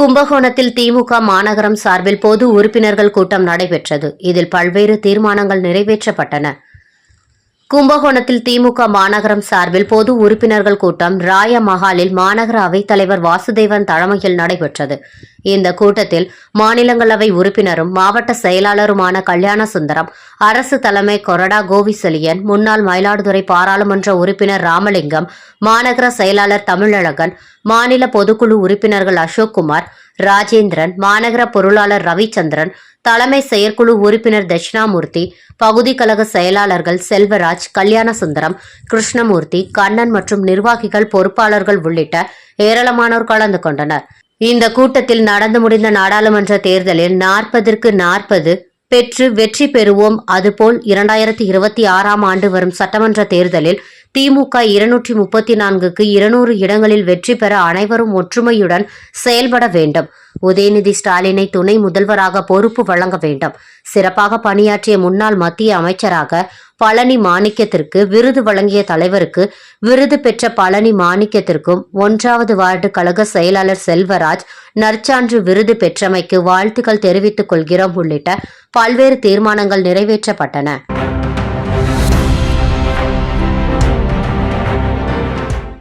கும்பகோணத்தில் திமுக மாநகரம் சார்பில் பொது உறுப்பினர்கள் கூட்டம் நடைபெற்றது. இதில் பல்வேறு தீர்மானங்கள் நிறைவேற்றப்பட்டன. கும்பகோணத்தில் திமுக மாநகரம் சார்பில் பொது உறுப்பினர்கள் கூட்டம் ராய மஹாலில் மாநகர அவைத்தலைவர் வாசுதேவன் தலைமையில் நடைபெற்றது. இந்த கூட்டத்தில் மாநிலங்களவை உறுப்பினரும் மாவட்ட செயலாளருமான கல்யாண சுந்தரம் அரசு தலைமை கொரடா கோவிசெலியன் முன்னாள் மயிலாடுதுறை பாராளுமன்ற உறுப்பினர் ராமலிங்கம் மாநகர செயலாளர் தமிழழகன் மாநில பொதுக்குழு உறுப்பினர்கள் அசோக்குமார் ராஜேந்திரன் மாநகர பொருளாளர் ரவிச்சந்திரன் தலைமை செயற்குழு உறுப்பினர் தட்சிணாமூர்த்தி பகுதி கழக செயலாளர்கள் செல்வராஜ் கல்யாணசுந்தரம் கிருஷ்ணமூர்த்தி கண்ணன் மற்றும் நிர்வாகிகள் பொறுப்பாளர்கள் உள்ளிட்ட ஏராளமானோர் கலந்து கொண்டனர். இந்த கூட்டத்தில் நடந்து முடிந்த நாடாளுமன்ற தேர்தலில் நாற்பதற்கு நாற்பது பெற்று வெற்றி பெறுவோம். அதுபோல் இரண்டாயிரத்தி இருபத்தி ஆறாம் ஆண்டு வரும் சட்டமன்ற தேர்தலில் திமுக இருநூற்றி முப்பத்தி நான்குக்கு இருநூறு இடங்களில் வெற்றி பெற அனைவரும் ஒற்றுமையுடன் செயல்பட வேண்டும். உதயநிதி ஸ்டாலினை துணை முதல்வராக பொறுப்பு வழங்க வேண்டும். சிறப்பாக பணியாற்றிய முன்னாள் மத்திய அமைச்சராக பழனி மாணிக்கத்திற்கு விருது வழங்கிய தலைவருக்கு விருது பெற்ற பழனி மாணிக்கத்திற்கும் ஒன்றாவது வார்டு கழக செயலாளர் செல்வராஜ் நற்சான்று விருது பெற்றமைக்கு வாழ்த்துக்கள் தெரிவித்துக் கொள்கிறோம் உள்ளிட்ட பல்வேறு தீர்மானங்கள் நிறைவேற்றப்பட்டன.